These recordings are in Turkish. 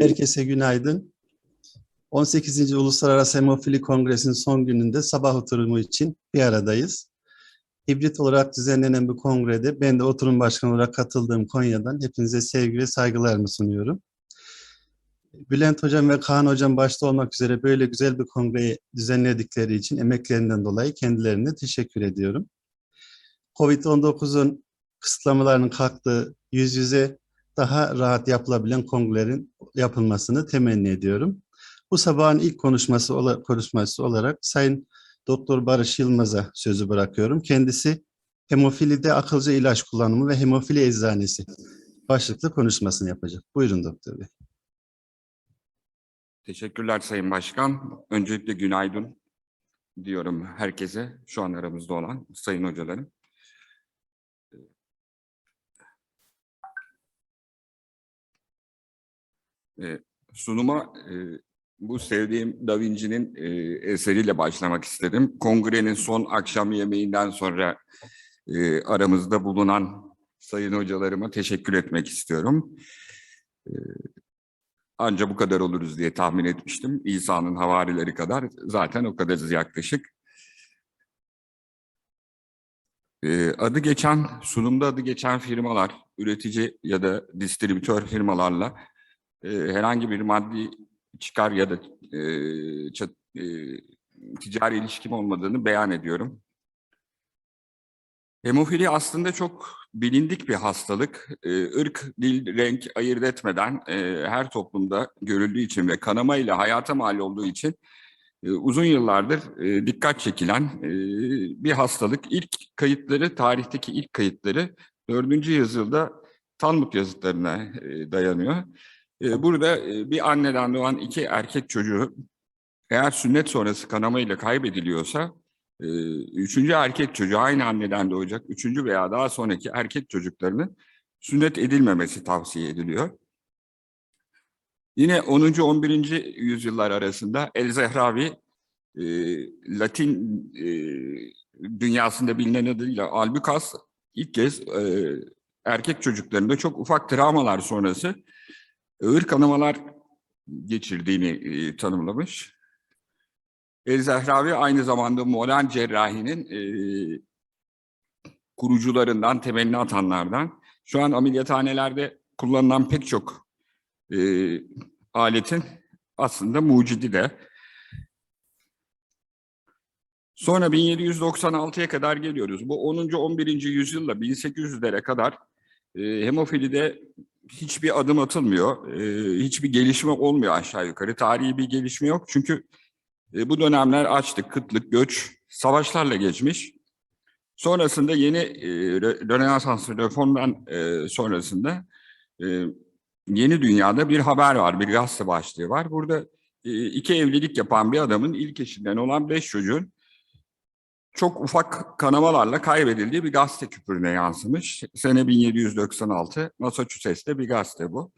Herkese günaydın. 18. Uluslararası Hemofili Kongresi'nin son gününde sabah oturumu için bir aradayız. Hibrit olarak düzenlenen bu kongrede ben de oturum başkanı olarak katıldığım Konya'dan hepinize sevgi ve saygılarımı sunuyorum. Bülent Hocam ve Kaan Hocam başta olmak üzere böyle güzel bir kongreyi düzenledikleri için emeklerinden dolayı kendilerine teşekkür ediyorum. Covid-19'un kısıtlamalarının kalktığı yüz yüze daha rahat yapılabilen kongrelerin yapılmasını temenni ediyorum. Bu sabahın ilk konuşması, konuşması olarak Sayın Doktor Barış Yılmaz'a sözü bırakıyorum. Kendisi hemofilide akılcı ilaç kullanımı ve hemofili eczanesi başlıklı konuşmasını yapacak. Buyurun doktor bey. Teşekkürler Sayın Başkan. Öncelikle günaydın diyorum herkese, şu an aramızda olan sayın hocalarım. Ee, Sunuma e, bu sevdiğim Da Vinci'nin e, eseriyle başlamak istedim. Kongrenin son akşam yemeğinden sonra e, aramızda bulunan sayın hocalarıma teşekkür etmek istiyorum. Anca bu kadar oluruz diye tahmin etmiştim. İsa'nın havarileri kadar zaten o kadarız yaklaşık. Adı geçen, sunumda adı geçen firmalar, üretici ya da distribütör firmalarla e, herhangi bir maddi çıkar ya da e, çat- e, ticari ilişkim olmadığını beyan ediyorum. Hemofili aslında çok bilindik bir hastalık. Ee, ırk, dil, renk ayırt etmeden e, her toplumda görüldüğü için ve kanama ile hayata mal olduğu için e, uzun yıllardır e, dikkat çekilen e, bir hastalık. İlk kayıtları, tarihteki ilk kayıtları 4. yüzyılda Talmud yazıtlarına e, dayanıyor. E, burada e, bir anneden doğan iki erkek çocuğu eğer sünnet sonrası kanama ile kaybediliyorsa ee, üçüncü erkek çocuğu aynı anneden doğacak üçüncü veya daha sonraki erkek çocuklarının sünnet edilmemesi tavsiye ediliyor. Yine 10. 11. yüzyıllar arasında El Zehravi e, Latin e, dünyasında bilinen adıyla Albukas ilk kez e, erkek çocuklarında çok ufak travmalar sonrası ağır kanamalar geçirdiğini e, tanımlamış. El Zehravi aynı zamanda modern cerrahinin e, kurucularından, temelini atanlardan. Şu an ameliyathanelerde kullanılan pek çok e, aletin aslında mucidi de. Sonra 1796'ya kadar geliyoruz. Bu 10. 11. yüzyılla 1800'lere kadar e, hemofilide hiçbir adım atılmıyor. E, hiçbir gelişme olmuyor aşağı yukarı. Tarihi bir gelişme yok. Çünkü e, bu dönemler açlık, kıtlık, göç, savaşlarla geçmiş. Sonrasında yeni e, Rö- Rönesans reformdan e, sonrasında e, yeni dünyada bir haber var, bir gazete başlığı var. Burada e, iki evlilik yapan bir adamın ilk eşinden olan beş çocuğun çok ufak kanamalarla kaybedildiği bir gazete küpürüne yansımış. Sene 1796, Massachusetts'te bir gazete bu.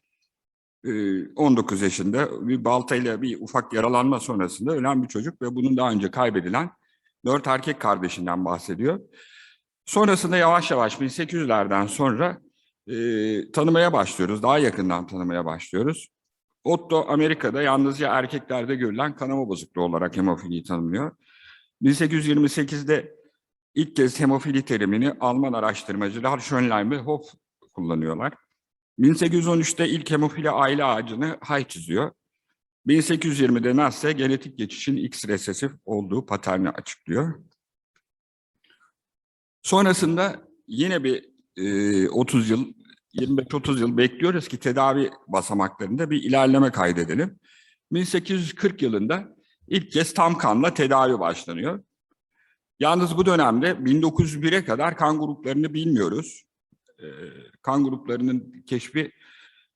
Ee, 19 yaşında bir baltayla bir ufak yaralanma sonrasında ölen bir çocuk ve bunun daha önce kaybedilen dört erkek kardeşinden bahsediyor. Sonrasında yavaş yavaş 1800'lerden sonra e, tanımaya başlıyoruz, daha yakından tanımaya başlıyoruz. Otto Amerika'da yalnızca erkeklerde görülen kanama bozukluğu olarak hemofiliyi tanımlıyor. 1828'de ilk kez hemofili terimini Alman araştırmacılar Schönlein ve Hoff kullanıyorlar. 1813'te ilk hemofili aile ağacını Hay çiziyor. 1820'de Nasse genetik geçişin X resesif olduğu paterni açıklıyor. Sonrasında yine bir e, 30 yıl, 25-30 yıl bekliyoruz ki tedavi basamaklarında bir ilerleme kaydedelim. 1840 yılında ilk kez tam kanla tedavi başlanıyor. Yalnız bu dönemde 1901'e kadar kan gruplarını bilmiyoruz e, kan gruplarının keşfi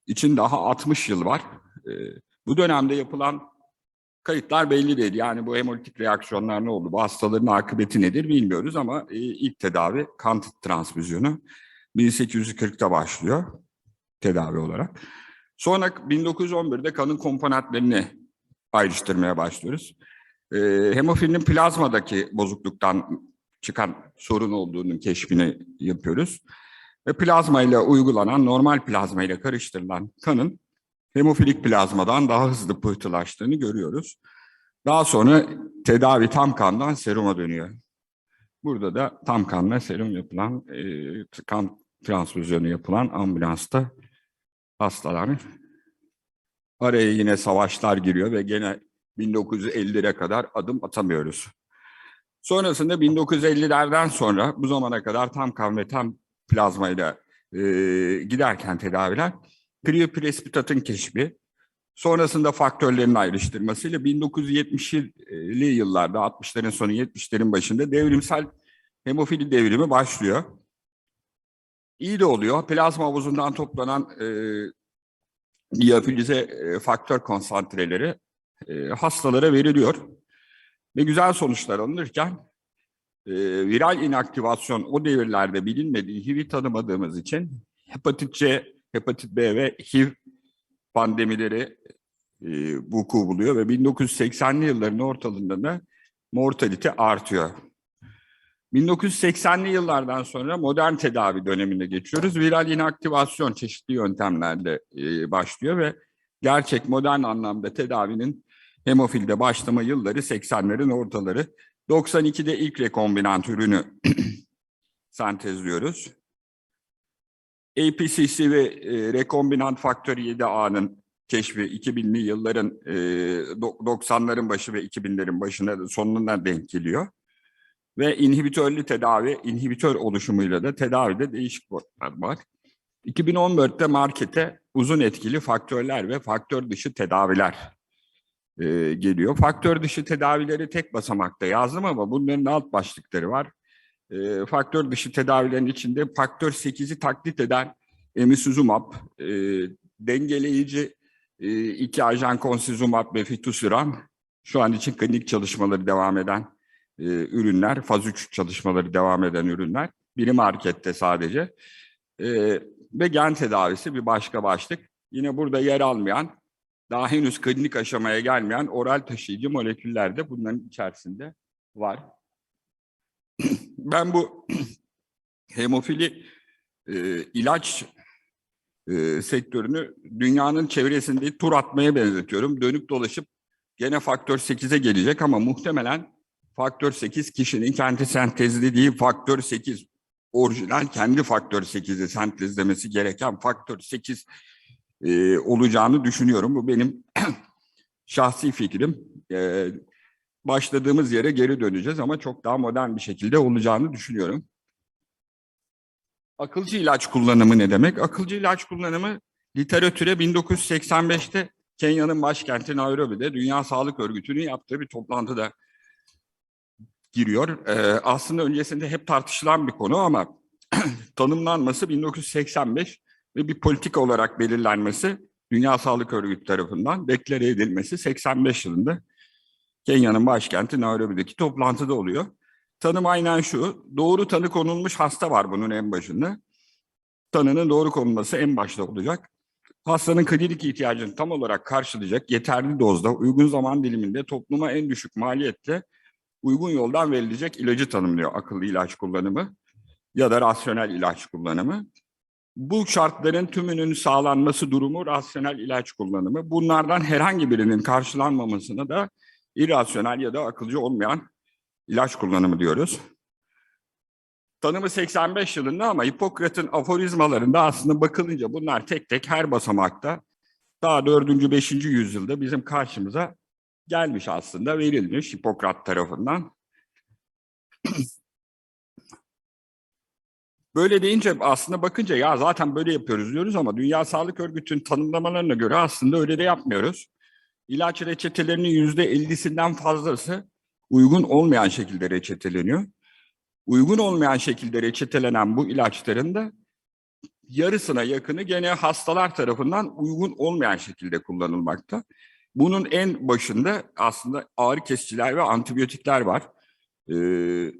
için daha 60 yıl var. E, bu dönemde yapılan kayıtlar belli değil. Yani bu hemolitik reaksiyonlar ne oldu? Bu hastaların akıbeti nedir bilmiyoruz ama e, ilk tedavi kan transfüzyonu 1840'ta başlıyor tedavi olarak. Sonra 1911'de kanın komponentlerini ayrıştırmaya başlıyoruz. E, hemofilinin plazmadaki bozukluktan çıkan sorun olduğunun keşfini yapıyoruz ve plazma ile uygulanan normal plazma ile karıştırılan kanın hemofilik plazmadan daha hızlı pıhtılaştığını görüyoruz. Daha sonra tedavi tam kandan seruma dönüyor. Burada da tam kanla serum yapılan, e, kan transfüzyonu yapılan ambulansta hastalar. Araya yine savaşlar giriyor ve gene 1950'lere kadar adım atamıyoruz. Sonrasında 1950'lerden sonra bu zamana kadar tam kan ve tam plazmayla e, giderken tedaviler krioprespitatın keşfi, sonrasında faktörlerin ayrıştırmasıyla 1970'li yıllarda 60'ların sonu 70'lerin başında devrimsel hemofili devrimi başlıyor. İyi de oluyor. Plazma havuzundan toplanan e, diyafilize e, faktör konsantreleri e, hastalara veriliyor. Ve güzel sonuçlar alınırken e, viral inaktivasyon o devirlerde bilinmediği HIV'i tanımadığımız için hepatit C, hepatit B ve HIV pandemileri e, vuku buluyor ve 1980'li yılların ortalığında da mortalite artıyor. 1980'li yıllardan sonra modern tedavi dönemine geçiyoruz. Viral inaktivasyon çeşitli yöntemlerle e, başlıyor ve gerçek modern anlamda tedavinin hemofilde başlama yılları 80'lerin ortaları. 92'de ilk rekombinant ürünü sentezliyoruz. APCC ve e, rekombinant faktör 7A'nın keşfi 2000'li yılların e, do- 90'ların başı ve 2000'lerin başına sonuna denk geliyor. Ve inhibitörlü tedavi, inhibitör oluşumuyla da tedavide değişik boyutlar var. 2014'te markete uzun etkili faktörler ve faktör dışı tedaviler e, geliyor. Faktör dışı tedavileri tek basamakta yazdım ama bunların alt başlıkları var. E, faktör dışı tedavilerin içinde faktör 8'i taklit eden emicizumab, e, dengeleyici e, iki ajan konsizumab ve fitusiran şu an için klinik çalışmaları devam eden e, ürünler, faz 3 çalışmaları devam eden ürünler. Biri markette sadece. E, ve gen tedavisi bir başka başlık. Yine burada yer almayan, daha henüz klinik aşamaya gelmeyen oral taşıyıcı moleküller de bunların içerisinde var. Ben bu hemofili e, ilaç e, sektörünü dünyanın çevresinde tur atmaya benzetiyorum. Dönüp dolaşıp gene faktör 8'e gelecek ama muhtemelen faktör 8 kişinin kendi sentezlediği faktör 8 orijinal kendi faktör 8'i sentezlemesi gereken faktör 8 e, olacağını düşünüyorum. Bu benim şahsi fikrim. E, başladığımız yere geri döneceğiz ama çok daha modern bir şekilde olacağını düşünüyorum. Akılcı ilaç kullanımı ne demek? Akılcı ilaç kullanımı literatüre 1985'te Kenya'nın başkenti Nairobi'de Dünya Sağlık Örgütü'nün yaptığı bir toplantıda giriyor. Ee, aslında öncesinde hep tartışılan bir konu ama tanımlanması 1985 ve bir politika olarak belirlenmesi Dünya Sağlık Örgütü tarafından deklare edilmesi 85 yılında Kenya'nın başkenti Nairobi'deki toplantıda oluyor. Tanım aynen şu, doğru tanı konulmuş hasta var bunun en başında. Tanının doğru konulması en başta olacak. Hastanın klinik ihtiyacını tam olarak karşılayacak yeterli dozda, uygun zaman diliminde topluma en düşük maliyette uygun yoldan verilecek ilacı tanımlıyor akıllı ilaç kullanımı ya da rasyonel ilaç kullanımı. Bu şartların tümünün sağlanması durumu rasyonel ilaç kullanımı. Bunlardan herhangi birinin karşılanmamasına da irrasyonel ya da akılcı olmayan ilaç kullanımı diyoruz. Tanımı 85 yılında ama Hipokrat'ın aforizmalarında aslında bakılınca bunlar tek tek her basamakta daha 4. 5. yüzyılda bizim karşımıza gelmiş aslında verilmiş Hipokrat tarafından. Böyle deyince aslında bakınca ya zaten böyle yapıyoruz diyoruz ama Dünya Sağlık Örgütü'nün tanımlamalarına göre aslında öyle de yapmıyoruz. İlaç reçetelerinin yüzde ellisinden fazlası uygun olmayan şekilde reçeteleniyor. Uygun olmayan şekilde reçetelenen bu ilaçların da yarısına yakını gene hastalar tarafından uygun olmayan şekilde kullanılmakta. Bunun en başında aslında ağrı kesiciler ve antibiyotikler var. Ee,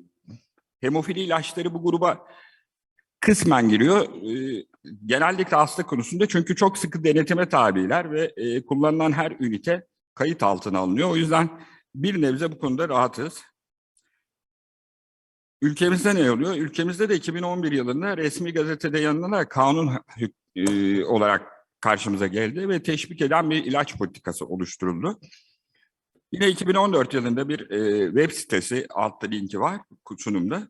hemofili ilaçları bu gruba kısmen giriyor. Ee, genellikle hasta konusunda çünkü çok sıkı denetime tabiler ve e, kullanılan her ünite kayıt altına alınıyor. O yüzden bir nebze bu konuda rahatız. Ülkemizde ne oluyor? Ülkemizde de 2011 yılında resmi gazetede yanına kanun e, olarak karşımıza geldi ve teşvik eden bir ilaç politikası oluşturuldu. Yine 2014 yılında bir e, web sitesi altta linki var sunumda.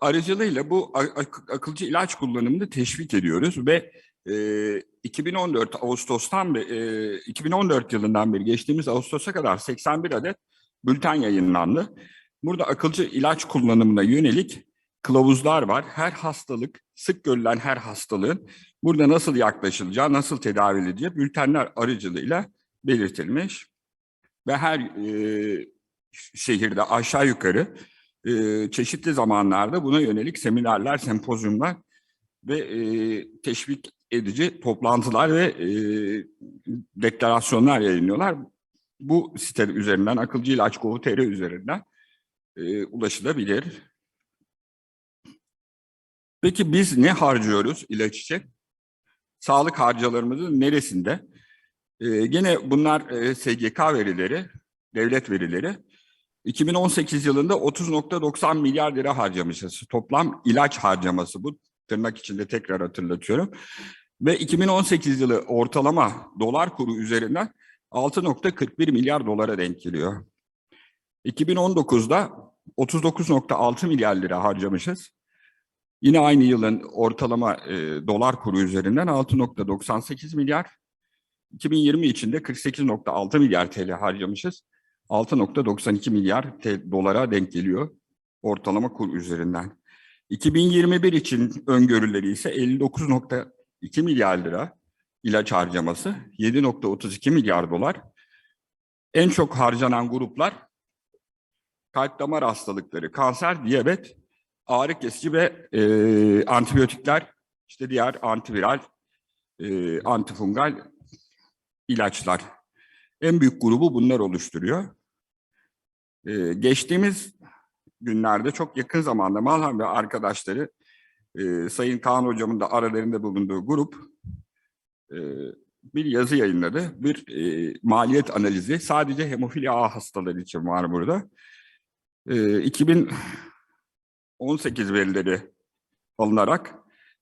Aracılığıyla bu ak- akılcı ilaç kullanımını teşvik ediyoruz ve e, 2014 Ağustos'tan e, 2014 yılından beri geçtiğimiz Ağustos'a kadar 81 adet bülten yayınlandı. Burada akılcı ilaç kullanımına yönelik kılavuzlar var. Her hastalık, sık görülen her hastalığın burada nasıl yaklaşılacağı, nasıl tedavi edileceği bültenler aracılığıyla belirtilmiş. Ve her e, şehirde aşağı yukarı e, çeşitli zamanlarda buna yönelik seminerler, sempozyumlar ve e, teşvik edici toplantılar ve e, deklarasyonlar yayınlıyorlar. Bu site üzerinden, akılcı ilaç gov.tr üzerinden e, ulaşılabilir. Peki biz ne harcıyoruz ilaç için? Sağlık harcalarımızın neresinde? E, gene bunlar e, SGK verileri, devlet verileri. 2018 yılında 30.90 milyar lira harcamışız. Toplam ilaç harcaması bu. Tırnak içinde tekrar hatırlatıyorum. Ve 2018 yılı ortalama dolar kuru üzerinden 6.41 milyar dolara denk geliyor. 2019'da 39.6 milyar lira harcamışız. Yine aynı yılın ortalama e, dolar kuru üzerinden 6.98 milyar. 2020 içinde 48.6 milyar TL harcamışız. 6.92 milyar te- dolara denk geliyor ortalama kur üzerinden. 2021 için öngörüleri ise 59.2 milyar lira ilaç harcaması, 7.32 milyar dolar. En çok harcanan gruplar kalp damar hastalıkları, kanser, diyabet, ağrı kesici ve e, antibiyotikler, işte diğer antiviral, e, antifungal ilaçlar. En büyük grubu bunlar oluşturuyor. Ee, geçtiğimiz günlerde çok yakın zamanda Malhan ve arkadaşları e, Sayın Kaan Hocam'ın da aralarında bulunduğu grup e, bir yazı yayınladı. Bir e, maliyet analizi sadece hemofili A hastaları için var burada. E, 2018 verileri alınarak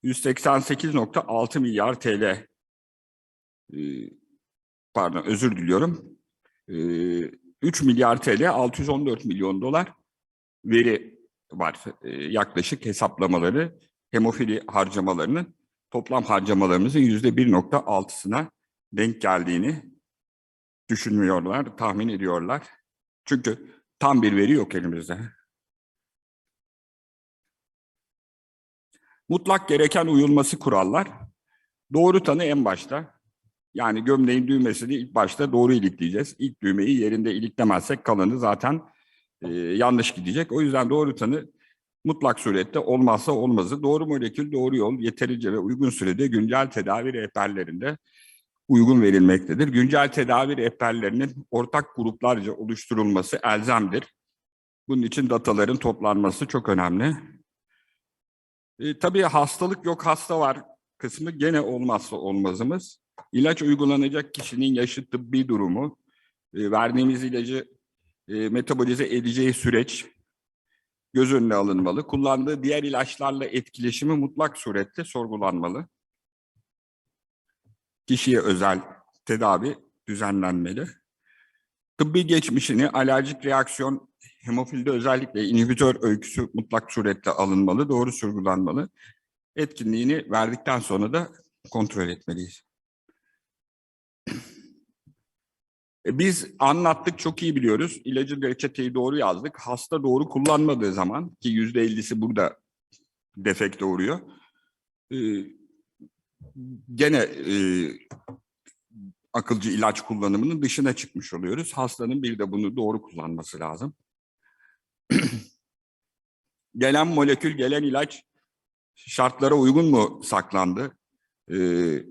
188.6 milyar TL e, pardon özür diliyorum. E, 3 milyar TL 614 milyon dolar veri var. E, yaklaşık hesaplamaları hemofili harcamalarının toplam harcamalarımızın yüzde 1.6'sına denk geldiğini düşünmüyorlar, tahmin ediyorlar. Çünkü tam bir veri yok elimizde. Mutlak gereken uyulması kurallar. Doğru tanı en başta. Yani gömleğin düğmesini ilk başta doğru ilikleyeceğiz. İlk düğmeyi yerinde iliklemezsek kalanı zaten e, yanlış gidecek. O yüzden doğru tanı mutlak surette olmazsa olmazı. Doğru molekül, doğru yol yeterince ve uygun sürede güncel tedavi rehberlerinde uygun verilmektedir. Güncel tedavi rehberlerinin ortak gruplarca oluşturulması elzemdir. Bunun için dataların toplanması çok önemli. E, tabii hastalık yok, hasta var kısmı gene olmazsa olmazımız. İlaç uygulanacak kişinin yaşı, tıbbi durumu, e, verdiğimiz ilacı e, metabolize edeceği süreç göz önüne alınmalı. Kullandığı diğer ilaçlarla etkileşimi mutlak surette sorgulanmalı. Kişiye özel tedavi düzenlenmeli. Tıbbi geçmişini alerjik reaksiyon, hemofilde özellikle inhibitör öyküsü mutlak surette alınmalı, doğru sorgulanmalı. Etkinliğini verdikten sonra da kontrol etmeliyiz. E, Biz anlattık çok iyi biliyoruz. İlacı reçeteyi doğru yazdık. Hasta doğru kullanmadığı zaman ki yüzde ellisi burada defekt doğuruyor. e, gene e, akılcı ilaç kullanımının dışına çıkmış oluyoruz. Hastanın bir de bunu doğru kullanması lazım. gelen molekül, gelen ilaç şartlara uygun mu saklandı? E,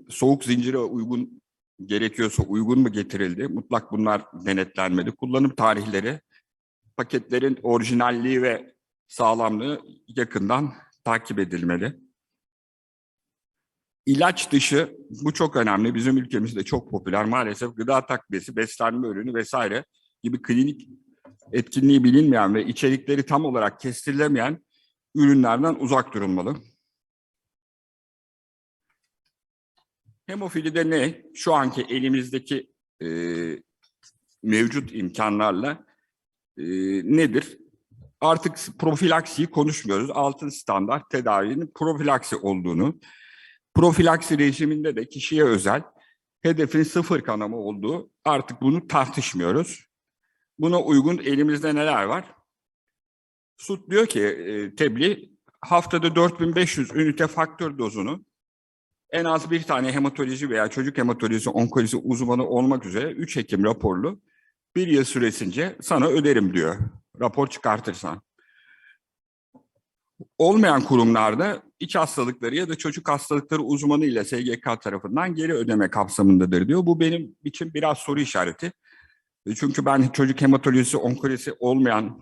soğuk zincire uygun gerekiyorsa uygun mu getirildi? Mutlak bunlar denetlenmeli. Kullanım tarihleri, paketlerin orijinalliği ve sağlamlığı yakından takip edilmeli. İlaç dışı, bu çok önemli. Bizim ülkemizde çok popüler. Maalesef gıda takviyesi, beslenme ürünü vesaire gibi klinik etkinliği bilinmeyen ve içerikleri tam olarak kestirilemeyen ürünlerden uzak durulmalı. Hemofilide ne? Şu anki elimizdeki e, mevcut imkanlarla e, nedir? Artık profilaksiyi konuşmuyoruz. Altın standart tedavinin profilaksi olduğunu, profilaksi rejiminde de kişiye özel hedefin sıfır kanama olduğu artık bunu tartışmıyoruz. Buna uygun elimizde neler var? SUT diyor ki e, tebliğ haftada 4500 ünite faktör dozunu en az bir tane hematoloji veya çocuk hematolojisi onkolojisi uzmanı olmak üzere 3 hekim raporlu bir yıl süresince sana öderim diyor. Rapor çıkartırsan. Olmayan kurumlarda iç hastalıkları ya da çocuk hastalıkları uzmanı ile SGK tarafından geri ödeme kapsamındadır diyor. Bu benim için biraz soru işareti. E, Çünkü ben çocuk hematolojisi, onkolojisi olmayan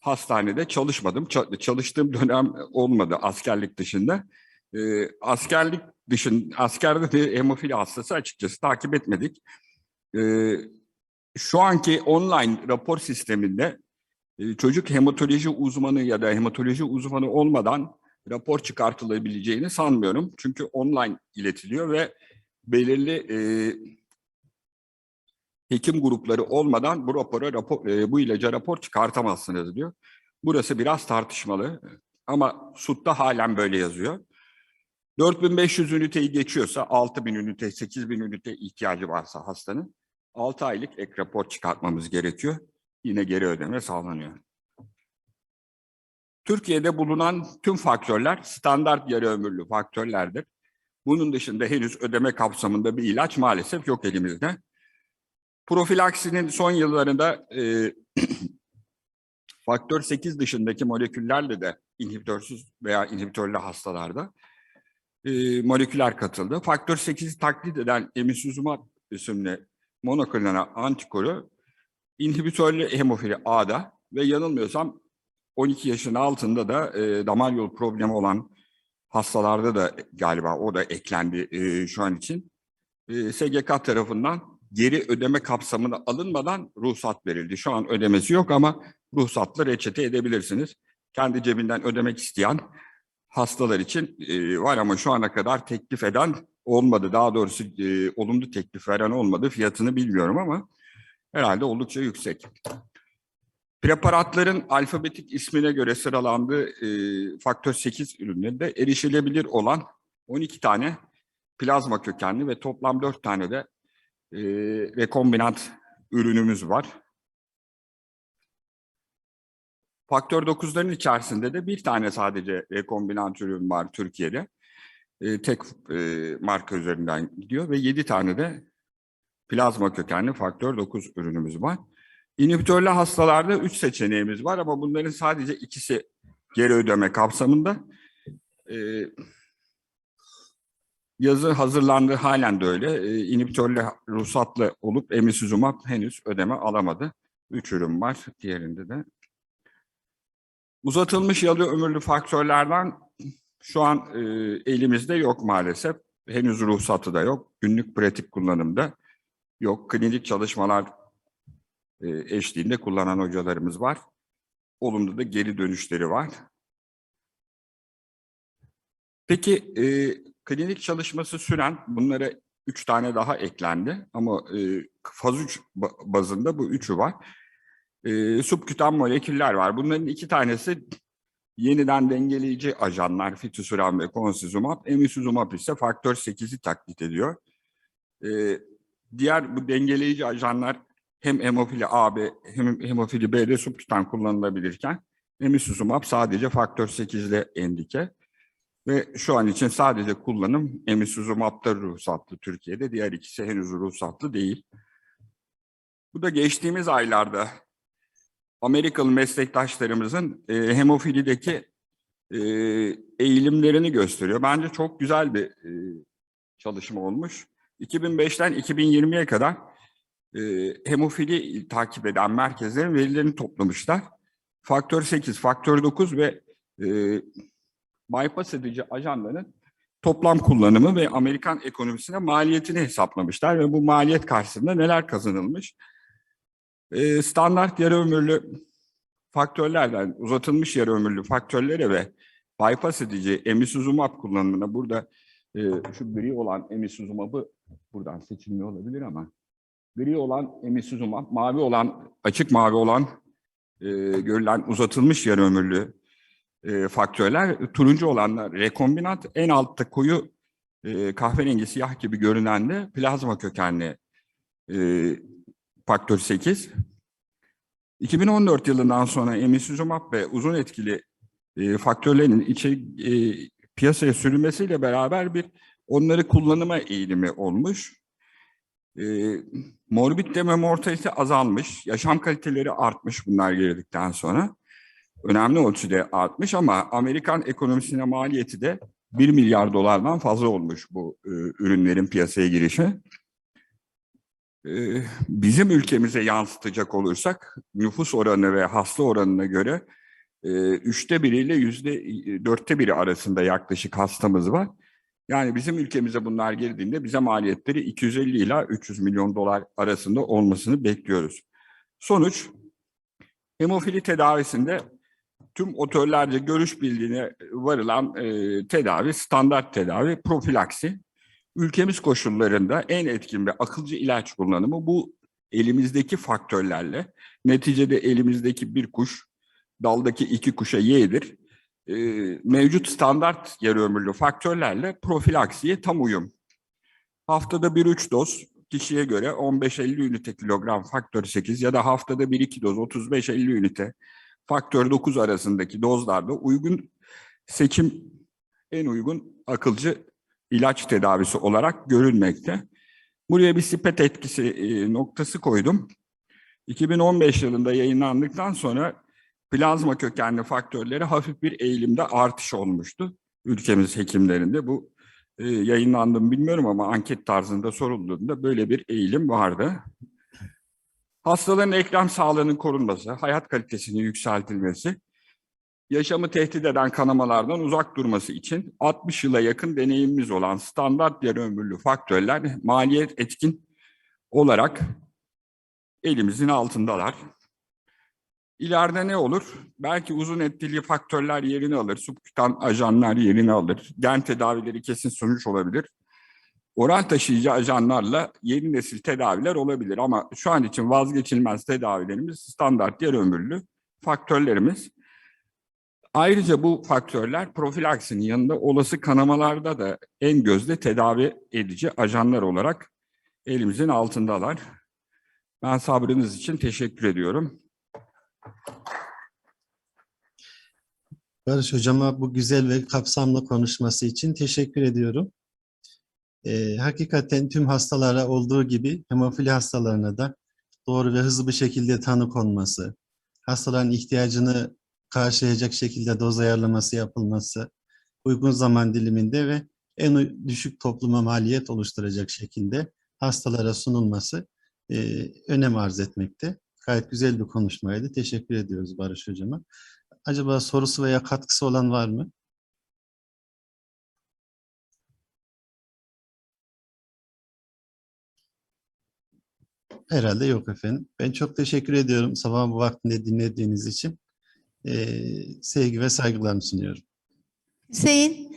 hastanede çalışmadım. Ça- Çalıştığım dönem olmadı askerlik dışında. E, askerlik dışın askerde de hemofili hastası açıkçası takip etmedik. E, şu anki online rapor sisteminde e, çocuk hematoloji uzmanı ya da hematoloji uzmanı olmadan rapor çıkartılabileceğini sanmıyorum. Çünkü online iletiliyor ve belirli e, hekim grupları olmadan bu rapora rapor, e, bu ilaca rapor çıkartamazsınız diyor. Burası biraz tartışmalı ama SUT'ta halen böyle yazıyor. 4500 üniteyi geçiyorsa 6000 ünite, 8000 ünite ihtiyacı varsa hastanın 6 aylık ek rapor çıkartmamız gerekiyor. Yine geri ödeme sağlanıyor. Türkiye'de bulunan tüm faktörler standart yarı ömürlü faktörlerdir. Bunun dışında henüz ödeme kapsamında bir ilaç maalesef yok elimizde. Profilaksinin son yıllarında e, faktör 8 dışındaki moleküllerle de inhibitörsüz veya inhibitörlü hastalarda e, moleküler katıldı. Faktör 8'i taklit eden emicizumab isimli monoklonal antikoru inhibitörlü hemofili A'da ve yanılmıyorsam 12 yaşın altında da e, damar yolu problemi olan hastalarda da galiba o da eklendi e, şu an için. E, SGK tarafından geri ödeme kapsamına alınmadan ruhsat verildi. Şu an ödemesi yok ama ruhsatla reçete edebilirsiniz. Kendi cebinden ödemek isteyen hastalar için e, var ama şu ana kadar teklif eden olmadı. Daha doğrusu e, olumlu teklif veren olmadı. Fiyatını bilmiyorum ama herhalde oldukça yüksek. Preparatların alfabetik ismine göre sıralandığı e, faktör 8 ürünlerinde erişilebilir olan 12 tane plazma kökenli ve toplam 4 tane de e, rekombinant ürünümüz var. Faktör 9'ların içerisinde de bir tane sadece rekombinant ürün var Türkiye'de. E, tek e, marka üzerinden gidiyor ve 7 tane de plazma kökenli faktör 9 ürünümüz var. İnhibitörlü hastalarda 3 seçeneğimiz var ama bunların sadece ikisi geri ödeme kapsamında. E, yazı hazırlandı halen de öyle. E, inhibitörlü ruhsatlı olup emicizumab henüz ödeme alamadı. 3 ürün var diğerinde de. Uzatılmış yalı ömürlü faktörlerden şu an e, elimizde yok maalesef. Henüz ruhsatı da yok. Günlük pratik kullanımda yok. Klinik çalışmalar e, eşliğinde kullanan hocalarımız var. Olumlu da geri dönüşleri var. Peki e, klinik çalışması süren bunlara üç tane daha eklendi ama e, faz 3 bazında bu üçü var. E, subkütan moleküller var. Bunların iki tanesi yeniden dengeleyici ajanlar fitusuram ve konsizumab. Emicizumab ise faktör 8'i taklit ediyor. E, diğer bu dengeleyici ajanlar hem hemofili A, B, hem hemofili B'de subkütan kullanılabilirken emicizumab sadece faktör 8 ile endike. Ve şu an için sadece kullanım emicizumab'da ruhsatlı Türkiye'de. Diğer ikisi henüz ruhsatlı değil. Bu da geçtiğimiz aylarda Amerikalı meslektaşlarımızın e, hemofilideki e, eğilimlerini gösteriyor. Bence çok güzel bir e, çalışma olmuş. 2005'ten 2020'ye kadar e, hemofili takip eden merkezlerin verilerini toplamışlar. Faktör 8, faktör 9 ve e, bypass edici ajanların toplam kullanımı ve Amerikan ekonomisine maliyetini hesaplamışlar ve bu maliyet karşısında neler kazanılmış? Ee, standart yarı ömürlü faktörlerden uzatılmış yarı ömürlü faktörlere ve bypass edici emicizumab kullanımına burada e, şu gri olan emisuzumabı buradan seçilmiyor olabilir ama gri olan emisuzumab, mavi olan, açık mavi olan e, görülen uzatılmış yarı ömürlü e, faktörler, turuncu olanlar rekombinant, en altta koyu e, kahverengi siyah gibi görünen de plazma kökenli e, faktör 8. 2014 yılından sonra emisuzumab ve uzun etkili e, faktörlerin içe, e, piyasaya sürülmesiyle beraber bir onları kullanıma eğilimi olmuş. E, morbidite ve mortalite azalmış, yaşam kaliteleri artmış bunlar girdikten sonra. Önemli ölçüde artmış ama Amerikan ekonomisine maliyeti de 1 milyar dolardan fazla olmuş bu e, ürünlerin piyasaya girişi. E, bizim ülkemize yansıtacak olursak nüfus oranı ve hasta oranına göre e, üçte biriyle yüzde dörtte biri arasında yaklaşık hastamız var. Yani bizim ülkemize bunlar girdiğinde bize maliyetleri 250 ila 300 milyon dolar arasında olmasını bekliyoruz. Sonuç, hemofili tedavisinde tüm otörlerce görüş bildiğine varılan e, tedavi, standart tedavi, profilaksi. Ülkemiz koşullarında en etkin ve akılcı ilaç kullanımı bu elimizdeki faktörlerle. Neticede elimizdeki bir kuş, daldaki iki kuşa yeğdir. E, mevcut standart yarı ömürlü faktörlerle profilaksiye tam uyum. Haftada bir üç doz, kişiye göre 15-50 ünite kilogram faktör 8 ya da haftada 1-2 doz 35-50 ünite faktör 9 arasındaki dozlarda uygun seçim en uygun akılcı ilaç tedavisi olarak görülmekte. Buraya bir sipet etkisi e, noktası koydum. 2015 yılında yayınlandıktan sonra plazma kökenli faktörleri hafif bir eğilimde artış olmuştu ülkemiz hekimlerinde. Bu e, yayınlandı mı bilmiyorum ama anket tarzında sorulduğunda böyle bir eğilim vardı. Hastaların eklem sağlığının korunması, hayat kalitesinin yükseltilmesi, yaşamı tehdit eden kanamalardan uzak durması için 60 yıla yakın deneyimimiz olan standart yarı ömürlü faktörler maliyet etkin olarak elimizin altındalar. İleride ne olur? Belki uzun etkili faktörler yerini alır, subkutan ajanlar yerini alır, gen tedavileri kesin sonuç olabilir. Oral taşıyıcı ajanlarla yeni nesil tedaviler olabilir ama şu an için vazgeçilmez tedavilerimiz standart yarı ömürlü faktörlerimiz. Ayrıca bu faktörler profilaksinin yanında olası kanamalarda da en gözde tedavi edici ajanlar olarak elimizin altındalar. Ben sabrınız için teşekkür ediyorum. Barış Hocama bu güzel ve kapsamlı konuşması için teşekkür ediyorum. Ee, hakikaten tüm hastalara olduğu gibi hemofili hastalarına da doğru ve hızlı bir şekilde tanı konması, hastaların ihtiyacını karşılayacak şekilde doz ayarlaması yapılması, uygun zaman diliminde ve en düşük topluma maliyet oluşturacak şekilde hastalara sunulması e, önem arz etmekte. Gayet güzel bir konuşmaydı. Teşekkür ediyoruz Barış Hocama. Acaba sorusu veya katkısı olan var mı? Herhalde yok efendim. Ben çok teşekkür ediyorum sabah bu vaktinde dinlediğiniz için. Ee, sevgi ve saygılarımı sunuyorum. Hüseyin,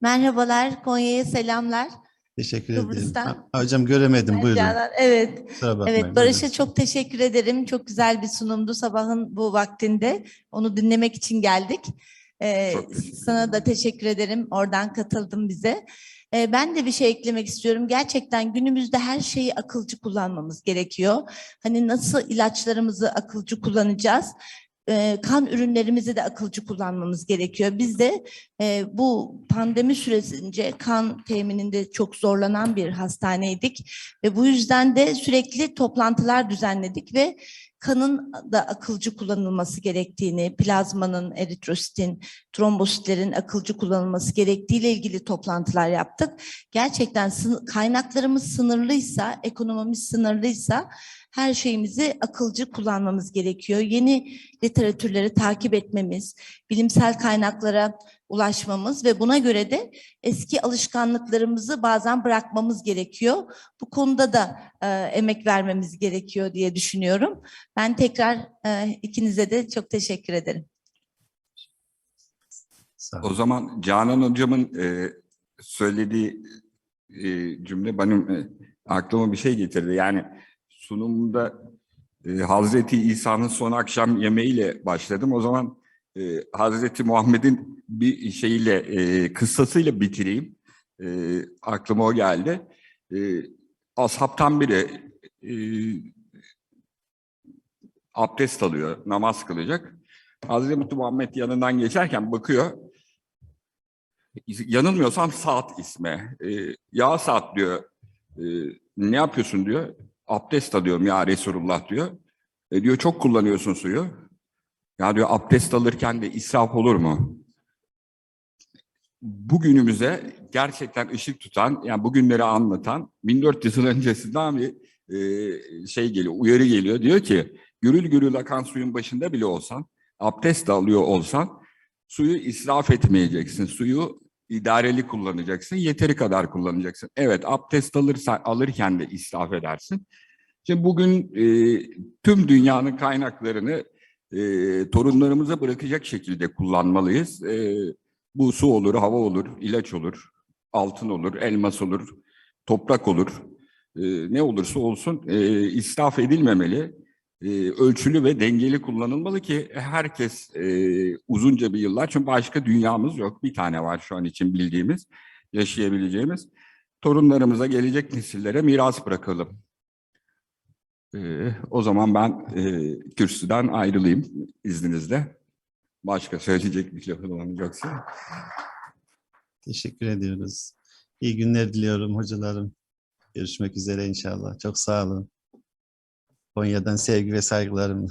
merhabalar, Konya'ya selamlar. Teşekkür ederim. Ha, hocam göremedim. Buyurun. Canan, evet, evet Barış'a buyurun. çok teşekkür ederim. Çok güzel bir sunumdu sabahın bu vaktinde. Onu dinlemek için geldik. Ee, sana da teşekkür ederim. Oradan katıldın bize. Ee, ben de bir şey eklemek istiyorum. Gerçekten günümüzde her şeyi akılcı kullanmamız gerekiyor. Hani nasıl ilaçlarımızı akılcı kullanacağız? Ee, kan ürünlerimizi de akılcı kullanmamız gerekiyor. Biz de e, bu pandemi süresince kan temininde çok zorlanan bir hastaneydik ve bu yüzden de sürekli toplantılar düzenledik ve kanın da akılcı kullanılması gerektiğini, plazmanın, eritrositin, trombositlerin akılcı kullanılması gerektiğiyle ilgili toplantılar yaptık. Gerçekten kaynaklarımız sınırlıysa, ekonomimiz sınırlıysa her şeyimizi akılcı kullanmamız gerekiyor. Yeni literatürleri takip etmemiz, bilimsel kaynaklara ulaşmamız ve buna göre de eski alışkanlıklarımızı bazen bırakmamız gerekiyor. Bu konuda da e, emek vermemiz gerekiyor diye düşünüyorum. Ben tekrar e, ikinize de çok teşekkür ederim. O zaman Canan Hocam'ın e, söylediği e, cümle benim e, aklıma bir şey getirdi. Yani sunumda e, Hazreti İsa'nın son akşam yemeğiyle başladım. O zaman e, Hazreti Muhammed'in bir şeyle e, kıssasıyla bitireyim. E, aklıma o geldi. E, ashabtan biri e, abdest alıyor, namaz kılacak. Hazreti Muhammed yanından geçerken bakıyor. Yanılmıyorsam Saat ismi. E, ya Saat diyor. e, ne yapıyorsun diyor. Abdest alıyorum ya Resulullah diyor. E, diyor çok kullanıyorsun suyu. Ya diyor abdest alırken de israf olur mu? Bugünümüze gerçekten ışık tutan, yani bugünleri anlatan 1400 yıl öncesinden bir e, şey geliyor, uyarı geliyor. Diyor ki gürül gürül akan suyun başında bile olsan, abdest de alıyor olsan suyu israf etmeyeceksin. Suyu idareli kullanacaksın, yeteri kadar kullanacaksın. Evet, abdest alırsan alırken de israf edersin. Şimdi bugün e, tüm dünyanın kaynaklarını e, torunlarımıza bırakacak şekilde kullanmalıyız. E, bu su olur, hava olur, ilaç olur, altın olur, elmas olur, toprak olur. E, ne olursa olsun e, israf edilmemeli. E, ölçülü ve dengeli kullanılmalı ki herkes e, uzunca bir yıllar çünkü başka dünyamız yok. Bir tane var şu an için bildiğimiz, yaşayabileceğimiz. Torunlarımıza, gelecek nesillere miras bırakalım. Ee, o zaman ben e, kürsüden ayrılayım izninizle. Başka söyleyecek bir lafım olmayacaksa. Teşekkür ediyoruz. İyi günler diliyorum hocalarım. Görüşmek üzere inşallah. Çok sağ olun. Konya'dan sevgi ve saygılarımı.